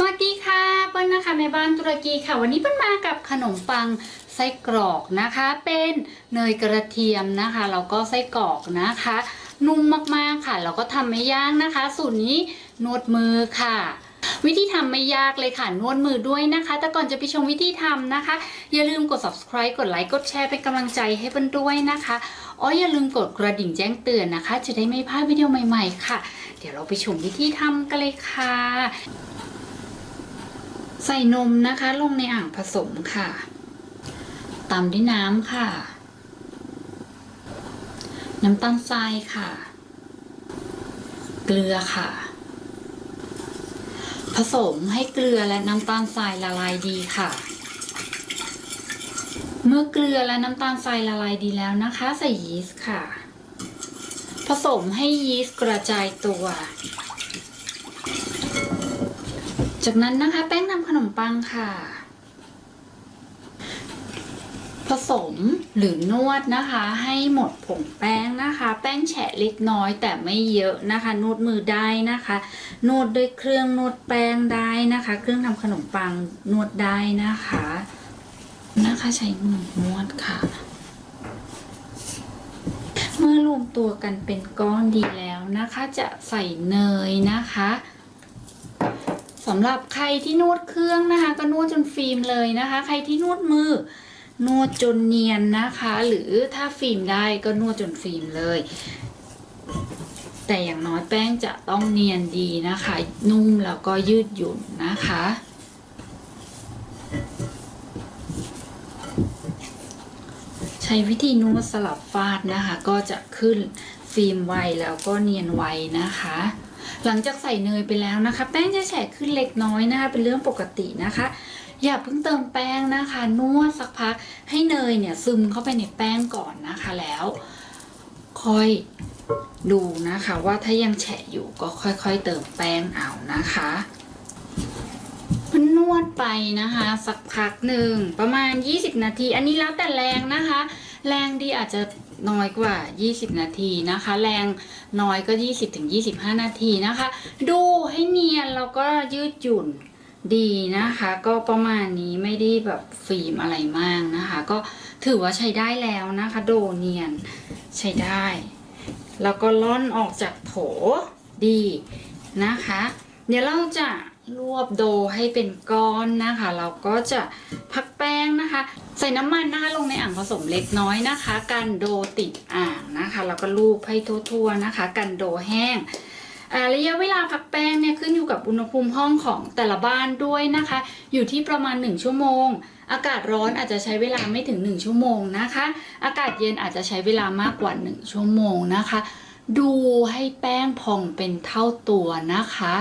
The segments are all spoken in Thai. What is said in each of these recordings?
สวัสดีค่ะเปิ้ลนะคะแม่บ้านตุรกีค่ะ วันนี้เปิ้ลมากับขนมปังไส้กรอกนะคะ เป็นเนยกระเทียมนะคะแล้วก็ไส้กรอกนะคะ นุ่มมากๆค่ะแล้วก็ทำไม่ยากนะคะ สูตรนี้นวดมือค่ะ วิธีทำไม่ยากเลยค่ะนวดมือด้วยนะคะ แต่ก่อนจะไปชมวิธีทำนะคะ อย่าลืมกด subscribe กดไลค์กดแชร์เป็นกำลังใจให้เปิ้ลด้วยนะคะอ๋ออย่าลืมกดกระดิ่งแจ้งเตือนนะคะ จะได้ไม่พลาดวิดีโอใหม่ ๆ ค่ะ เดี๋ยวเราไปชมวิธีทำกันเลยค่ะ ใส่นมนะคะลงในอ่างผสมค่ะตามด้วยน้ำค่ะ น้ำตาลทรายค่ะ เกลือค่ะ ผสมให้เกลือและน้ำตาลทรายละลายดีค่ะ เมื่อเกลือและน้ำตาลทรายละลายดีแล้วนะคะ ใส่ยีสต์ค่ะ ผสมให้ยีสต์กระจายตัว จากนั้นนะคะแป้งทำขนมปังค่ะ ผสมหรือนวดนะคะ ให้หมดผงแป้งนะคะ แป้งแฉะเล็กน้อยแต่ไม่เยอะนะคะ นวดมือได้นะคะ นวดด้วยเครื่องนวดแป้งได้นะคะ เครื่องทำขนมปังนวดได้นะคะ นะคะใช้มือนวดค่ะเมื่อรวมตัวกันเป็นก้อนดีแล้วนะคะ จะใส่เนยนะคะ สำหรับใครที่นวดเครื่องนะคะ ก็นวดจนฟิล์มเลยนะคะ ใครที่นวดมือนวดจนเนียนนะคะ หรือถ้าฟิล์มได้ก็นวดจนฟิล์มเลย แต่อย่างน้อยแป้งจะต้องเนียนดีนะคะ นุ่มแล้วก็ยืดหยุ่นนะคะใช้วิธีนวดสลับฟาดนะคะ ก็จะขึ้นฟิล์มไวแล้วก็เนียนไวนะคะ หลังจากใส่เนยไปแล้วนะคะ แป้งจะแฉะขึ้นเล็กน้อยนะคะเป็นเรื่องปกตินะคะ อย่าเพิ่งเติมแป้งนะคะ นวดสักพักให้เนยเนี่ยซึมเข้าไปในแป้งก่อนนะคะแล้วค่อยดูนะคะว่าถ้ายังแฉะอยู่ก็ค่อยๆเติมแป้งเอานะคะนวดไปนะคะ สักพักหนึ่งประมาณ 20 นาที อันนี้แล้วแต่แรงนะคะ แรงดีอาจจะ น้อยกว่า 20 นาทีนะคะ แรงน้อยก็ 20-25 นาทีนะคะ ดูให้เนียนแล้วก็ยืดหยุ่นดีนะคะ ก็ประมาณนี้ไม่ได้แบบฟิล์มอะไรมากนะคะ ก็ถือว่าใช้ได้แล้วนะคะ โดเนียนใช้ได้ แล้วก็ล่อนออกจากโถดีนะคะ เดี๋ยวเราจะรวบโดให้เป็นก้อนนะคะ เราก็จะพักแป้งนะคะ ใส่น้ำมันนะคะลงในอ่างผสมเล็กน้อยนะคะ กันโดติดอ่างนะคะแล้วก็ลูบให้ทั่วๆนะคะ กันโดแห้งระยะเวลาพักแป้งเนี่ยขึ้นอยู่กับอุณหภูมิห้องของแต่ละบ้านด้วยนะคะ อยู่ที่ประมาณ 1 ชั่วโมง อากาศร้อนอาจจะใช้เวลาไม่ถึง 1 ชั่วโมงนะคะ อากาศเย็นอาจจะใช้เวลามากกว่า 1 ชั่วโมงนะคะ ดูให้แป้งพองเป็นเท่าตัวนะคะ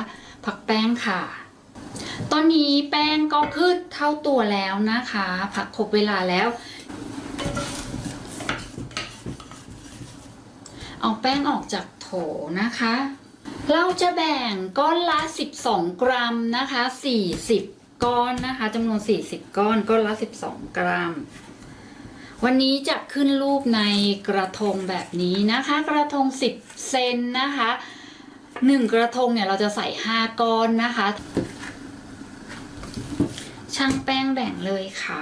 พักแป้งค่ะ อนนี้แป้งก็ขึ้นเท่าตัวแล้วนะคะพักครบเวลาแล้ว เอาแป้งออกจากโถนะคะ เราจะแบ่งก้อนละ 12 กรัมนะคะ 40 ก้อนนะคะจำนวน 40 ก้อนก้อนละ 12 กรัม วันนี้จะขึ้นรูปในกระทงแบบนี้นะคะ กระทง 10 เซนนะคะ 1 กระทงเนี่ยเราจะใส่ 5 ก้อนนะคะ ช่างแป้งแบ่งเลยค่ะ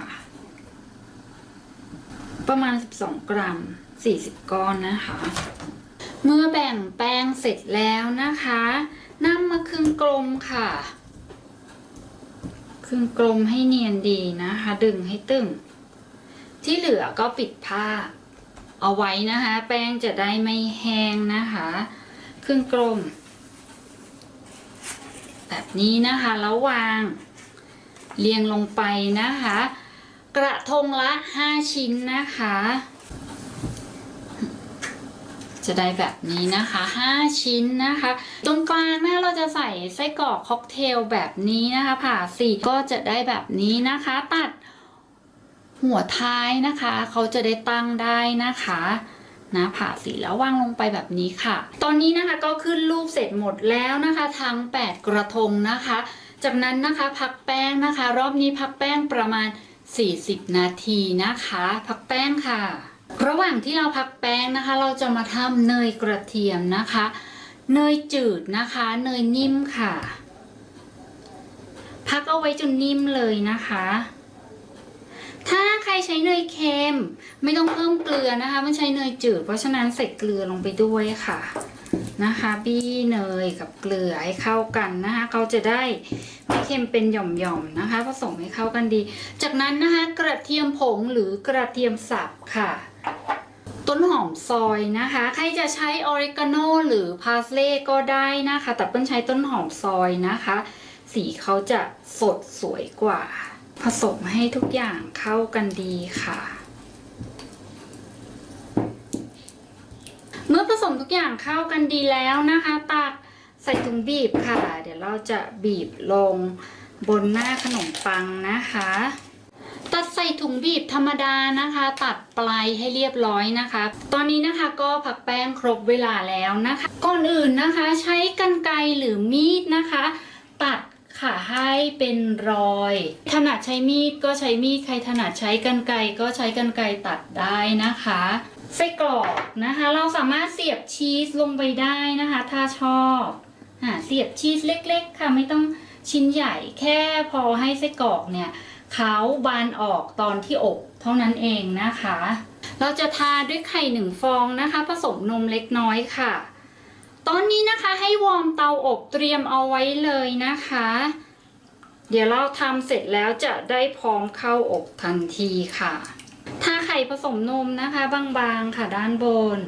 ประมาณ 12 กรัม 40 ก้อนนะคะ เมื่อแบ่งแป้งเสร็จแล้วนะคะนำมาครึ่งกลมค่ะครึ่งกลมให้เนียนดีนะคะ ดึงให้ตึง ที่เหลือก็ปิดผ้า เอาไว้นะคะ แป้งจะได้ไม่แห้งนะคะครึ่งกลม แบบนี้นะคะแล้ววาง เรียงลงไปนะคะ กระทงละ 5 ชิ้นนะคะ จะได้แบบนี้นะคะ 5 ชิ้นนะคะ ตรงกลางนะเราจะใส่ไส้กรอกค็อกเทลแบบนี้นะคะ ผ่าสี่ก็จะได้แบบนี้นะคะ ตัดหัวท้ายนะคะ เขาจะได้ตั้งได้นะคะนะผ่าสีแล้ววางลงไปแบบนี้ค่ะ ตอนนี้นะคะก็ขึ้นรูปเสร็จหมดแล้วนะคะ ทั้ง 8 กระทงนะคะ จากนั้นนะคะพักแป้งนะคะ รอบนี้พักแป้งประมาณ 40 นาทีนะคะ พักแป้งค่ะ ระหว่างที่เราพักแป้งนะคะ เราจะมาทำเนยกระเทียมนะคะ เนยจืดนะคะ เนยนิ่มค่ะ พักเอาไว้จนนิ่มเลยนะคะ ถ้าใครใช้เนยเค็มไม่ต้องเพิ่มเกลือนะคะ มันใช้เนยจืด เพราะฉะนั้นใส่เกลือลงไปด้วยค่ะ นะคะบี้เนยกับเกลือให้เข้ากันนะคะเขาจะได้ไม่เค็มเป็นหย่อมๆนะคะผสมให้เข้ากันดี จากนั้นนะคะกระเทียมผงหรือกระเทียมสับค่ะ ต้นหอมซอยนะคะ ใครจะใช้ออริกาโนหรือพาสเล่ก็ได้นะคะ แต่เปิ้ลใช้ต้นหอมซอยนะคะ สีเขาจะสดสวยกว่า ผสมให้ทุกอย่างเข้ากันดีค่ะ เมื่อผสมทุกอย่างเข้ากันดีแล้วนะคะ ตักใส่ถุงบีบค่ะ เดี๋ยวเราจะบีบลงบนหน้าขนมปังนะคะ ตัดใส่ถุงบีบธรรมดานะคะ ตัดปลายให้เรียบร้อยนะคะ ตอนนี้นะคะก็ผักแป้งครบเวลาแล้วนะคะ ก่อนอื่นนะคะใช้กรรไกรหรือมีดนะคะ ตัดค่ะให้เป็นรอย ถนัดใช้มีดก็ใช้มีดใครถนัดใช้กรรไกรก็ใช้กรรไกรตัดได้นะคะ ไส้กรอกนะคะ เราสามารถเสียบชีสลงไปได้นะคะ ถ้าชอบอ่าเสียบชีสเล็ก ๆ ค่ะ ไม่ต้องชิ้นใหญ่แค่พอให้ไส้กรอกเนี่ยเขาบานออกตอนที่อบเท่านั้นเองนะคะ เราจะทาด้วยไข่หนึ่งฟองนะคะ ผสมนมเล็กน้อยค่ะ ตอนนี้นะคะให้วอร์มเตาอบเตรียมเอาไว้เลยนะคะ เดี๋ยวเราทำเสร็จแล้วจะได้พร้อมเข้าอบทันทีค่ะ ข่ผสมนมนะคะ บางๆค่ะด้านบน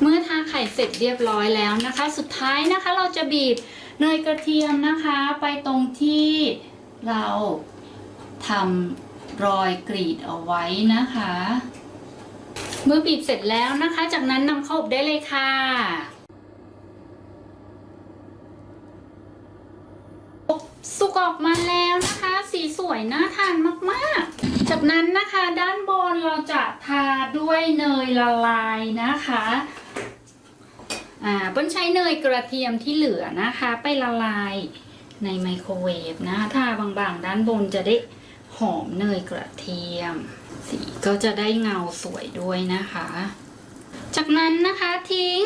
เมื่อทาไข่เสร็จเรียบร้อยแล้วนะคะ สุดท้ายนะคะเราจะบีบเนยกระเทียมนะคะไปตรงที่เราทำรอยกรีดเอาไว้นะคะ เมื่อบีบเสร็จแล้วนะคะ จากนั้นนำเข้าอบได้เลยค่ะ สุกออกมาแล้วนะคะ สีสวยน่าทานมากๆ จากนั้นนะคะด้านบนเราจะทาด้วยเนยละลายนะคะอ่าเปิ้ลใช้เนยกระเทียมที่เหลือนะคะ ไปละลายในไมโครเวฟนะคะทาบางๆ ด้านบนจะได้หอมเนยกระเทียม สีก็จะได้เงาสวยด้วยนะคะ จากนั้นนะคะทิ้ง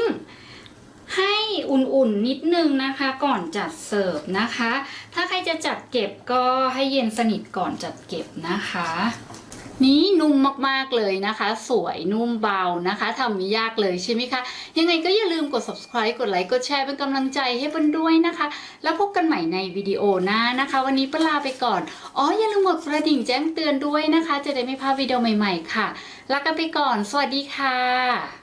ให้อุ่นๆนิดนึงนะคะก่อนจัดเสิร์ฟนะคะ ถ้าใครจะจัดเก็บก็ให้เย็นสนิทก่อนจัดเก็บนะคะ นี้นุ่มมากๆเลยนะคะ สวยนุ่มเบานะคะทำไม่ยากเลยใช่ไหมคะ ยังไงก็อย่าลืมกด subscribe กดไลค์กดแชร์เป็นกำลังใจให้เปิ้ลด้วยนะคะ แล้วพบกันใหม่ในวิดีโอหน้านะคะ วันนี้เปิ้ลลาไปก่อนอ๋ออย่าลืมกดกระดิ่งแจ้งเตือนด้วยนะคะ จะได้ไม่พลาดวิดีโอใหม่ ๆ ค่ะลากันไปก่อน สวัสดีค่ะ